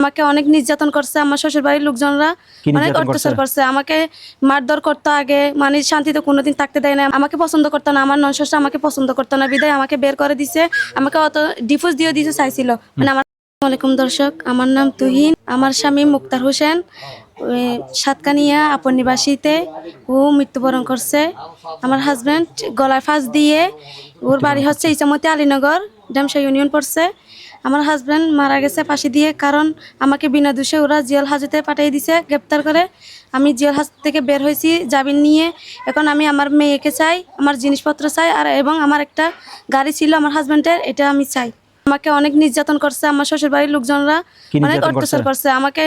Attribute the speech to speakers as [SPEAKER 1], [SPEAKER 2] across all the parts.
[SPEAKER 1] আমাকে অনেক নির্যাতন করছে আমার শ্বশুর বাড়ির লোকজনরা অনেক অত্যাচার
[SPEAKER 2] করছে?
[SPEAKER 1] আমাকে মারধর করতো আগে মানে শান্তিতে কোনোদিন থাকতে দেয় না আমাকে পছন্দ করতো না আমার ননশ্বর আমাকে পছন্দ করতো না। বিদায় আমাকে বের করে দিছে আমাকে অত ডিফোর্স দিয়ে দিতে চাইছিল। মানে আমার আসসালামু আলাইকুম দর্শক আমার নাম তুহিন আমার স্বামী মুক্তার হোসেন। সাতকানিয়া আপন নিবাসীতে ও মৃত্যুবরণ করছে। আমার হাজব্যান্ড গলায় ফাঁস দিয়ে ওর বাড়ি হচ্ছে ইসামতি আলীনগর ডেমসা ইউনিয়ন পড়ছে। আমার হাজব্যান্ড মারা গেছে ফাঁসি দিয়ে কারণ আমাকে বিনা দোষে ওরা জেল হাজতে পাঠিয়ে দিছে গ্রেপ্তার করে। আমি জেল হাজ থেকে বের হয়েছি জামিন নিয়ে। এখন আমি আমার মেয়েকে চাই আমার জিনিসপত্র চাই আর এবং আমার একটা গাড়ি ছিল আমার হাজব্যান্ডের এটা আমি চাই। আমাকে অনেক নির্যাতন করছে আমার শ্বশুর বাড়ির লোকজনরা অনেক অত্যাচার
[SPEAKER 2] করছে?
[SPEAKER 1] করছে। আমাকে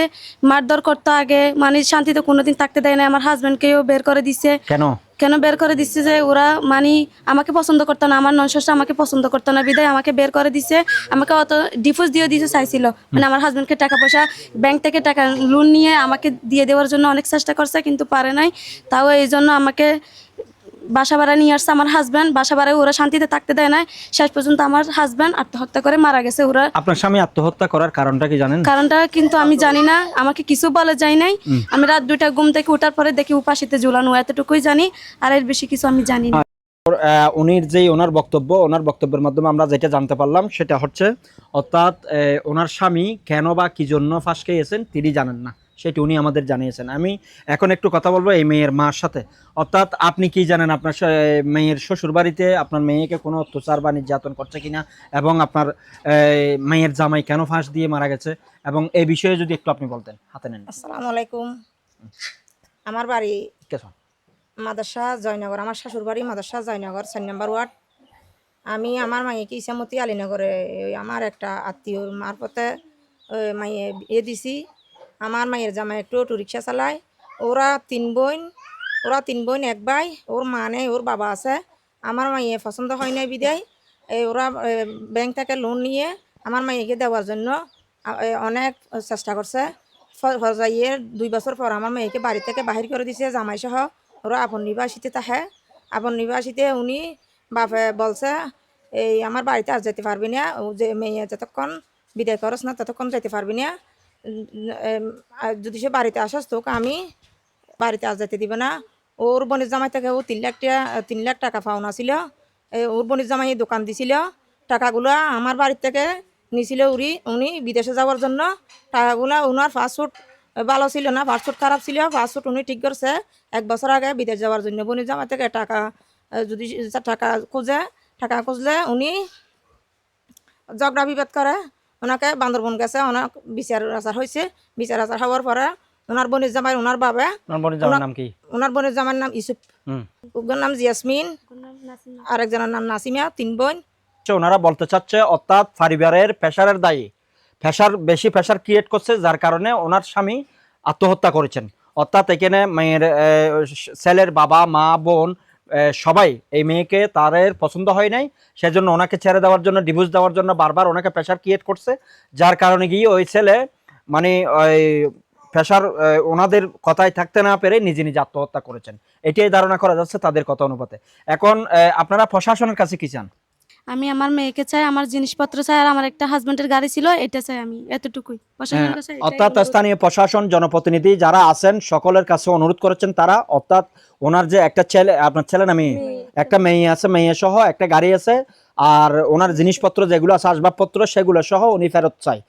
[SPEAKER 1] মারধর করতো আগে মানে শান্তিতে কোনোদিন থাকতে দেয় না আমার হাজব্যান্ডকেও বের করে দিছে।
[SPEAKER 2] কেন?
[SPEAKER 1] কেন বের করে দিচ্ছে যে ওরা মানে আমাকে পছন্দ করতো না, আমার ননশ্বর আমাকে পছন্দ করতো না, বিদায় আমাকে বের করে দিছে, আমাকে অত ডিফোর্স দিয়ে দিতে চাইছিল। মানে আমার হাজব্যান্ডকে টাকা পয়সা ব্যাংক থেকে টাকা লোন নিয়ে আমাকে দিয়ে দেওয়ার জন্য অনেক চেষ্টা করছে কিন্তু পারে নাই। তাও এই জন্য আমাকে বাসা ভাড়া নিয়ে আসছে আমার হাজব্যান্ড বাসা ভাড়ায় ওরা শান্তিতে থাকতে দেয় না শেষ পর্যন্ত আমার হাজব্যান্ড আত্মহত্যা করে মারা গেছে ওরা।
[SPEAKER 2] আপনার স্বামী আত্মহত্যা করার কারণটা কি জানেন?
[SPEAKER 1] কারণটা কিন্তু আমি জানি না আমাকে কিছু বলে যায় নাই। আমি রাত দুইটা ঘুম থেকে ওঠার পরে দেখি উপাসিতে ঝুলানো এতটুকুই জানি আর এর বেশি কিছু আমি জানি না।
[SPEAKER 2] উনির যে ওনার বক্তব্য ওনার বক্তব্যের মাধ্যমে আমরা যেটা জানতে পারলাম সেটা হচ্ছে অর্থাৎ ওনার স্বামী কেন বা কি জন্য ফাঁস খেয়েছেন তিনি জানেন না। সেটি উনি আমাদের জানিয়েছেন। আমি এখন একটু কথা বলব এই মেয়ের মার সাথে। অর্থাৎ আপনি কি জানেন আপনার মেয়ের শ্বশুর বাড়িতে আপনার মেয়েকে কোনো অত্যাচার বা নির্যাতন করছে কিনা এবং আপনার মেয়ের জামাই কেন ফাঁস দিয়ে মারা গেছে? এবং এই বিষয়ে যদি একটু আপনি বলতেন হাতে নেন।
[SPEAKER 3] আসসালামু আলাইকুম। আমার বাড়ি
[SPEAKER 2] কেসন
[SPEAKER 3] মাদাসা জয়নগর। আমার শ্বশুর বাড়ি মাদাসা জয়নগর চার নম্বর ওয়ার্ড। আমি আমার মাইকে ইসামতি আলীনগরে আমার একটা আত্মীয় মারফতে ওই মাইয়ে বিয়ে দিছি। আমার মায়ের জামাই একটু অটো রিক্সা চালায়। ওরা তিন বোন, ওরা তিন বোন, এক ভাই, ওর মা নেই, ওর বাবা আছে। আমার মাইয়ে পছন্দ হয় নাই বিদায়। এই ওরা ব্যাংক থেকে লোন নিয়ে আমার মাইয়েকে দেওয়ার জন্য অনেক চেষ্টা করছে। ফজাইয়ে দুই বছর পর আমার মেয়েকে বাড়ি থেকে বাহির করে দিছে জামাই সহ ওরা আপন নিবাসীতে তাহে আপন নিবাসীতে উনি বাপে বলছে, এই, আমার বাড়িতে আর যেতে পারবি না। যে মেয়ে যতক্ষণ বিদায় করস না, ততক্ষণ যেতে পারবি না। যদি সে বাড়িতে আসাস তোকে আমি বাড়িতে আর যেতে দিব না। ওর বনির জামাই থেকে ও তিন লাখ টাকা তিন লাখ টাকা পাওনা ছিল। ওর বনির জামাই দোকান দিছিল। টাকাগুলো আমার বাড়ির থেকে নিছিল উনি উনি বিদেশে যাওয়ার জন্য। টাকাগুলো ওনার পাসপোর্ট ভালো ছিল না পাসপোর্ট খারাপ ছিল। পাসপোর্ট উনি ঠিক করছে। এক বছর আগে বিদেশ যাওয়ার জন্য বনির জামাই থেকে টাকা যদি টাকা খুঁজে, টাকা খুঁজলে উনি ঝগড়া বিবাদ করে। ওনাকে বান্দরবন গেছে ওনার বিচার আচার হয়েছে। বিচার আচার হওয়ার পরে ওনার বনির জামাই ওনার বাবে ওনার বোনের জামার নাম ইসুফ
[SPEAKER 2] হুম।
[SPEAKER 3] নাম জিয়াসমিন। আরেকজনের নাম নাসিমিয়া তিন বোন।
[SPEAKER 2] ওনারা বলতে চাচ্ছে অর্থাৎ পরিবারের প্রেশারের দায়ী। প্রেশার বেশি প্রেশার ক্রিয়েট করছে যার কারণে ওনার স্বামী আত্মহত্যা করেছেন। অর্থাৎ এখানে মেয়ের ছেলের বাবা মা বোন সবাই, এই মেয়েকে তাদের পছন্দ হয় নাই, সেজন্য ওনাকে ছেড়ে দেওয়ার জন্য ডিভোর্স দেওয়ার জন্য বারবার ওনাকে প্রেশার ক্রিয়েট করছে, যার কারণে গিয়ে ওই ছেলে মানে ওই প্রেশার ওনাদের কথায় থাকতে না পেরে নিজে নিজে আত্মহত্যা করেছেন। এটাই ধারণা করা যাচ্ছে তাদের কথা অনুপাতে। এখন আপনারা প্রশাসনের কাছে কি চান?
[SPEAKER 1] আমি আমার মেয়েকে চাই আমার জিনিসপত্র চাই আর আমার একটা হাজবেন্ডের গাড়ি ছিল এটা চাই আমি এতটুকুই।
[SPEAKER 2] হ্যাঁ, অর্থাৎ স্থানীয় প্রশাসন জনপ্রতিনিধি যারা আছেন সকলের কাছে অনুরোধ করেছেন তারা অর্থাৎ ওনার যে একটা ছেলে আপনার ছেলে না মেয়ে? একটা মেয়ে আছে মেয়ে সহ একটা গাড়ি আছে আর ওনার জিনিসপত্র যেগুলো আছে আসবাবপত্র সেগুলো সহ উনি ফেরত চাই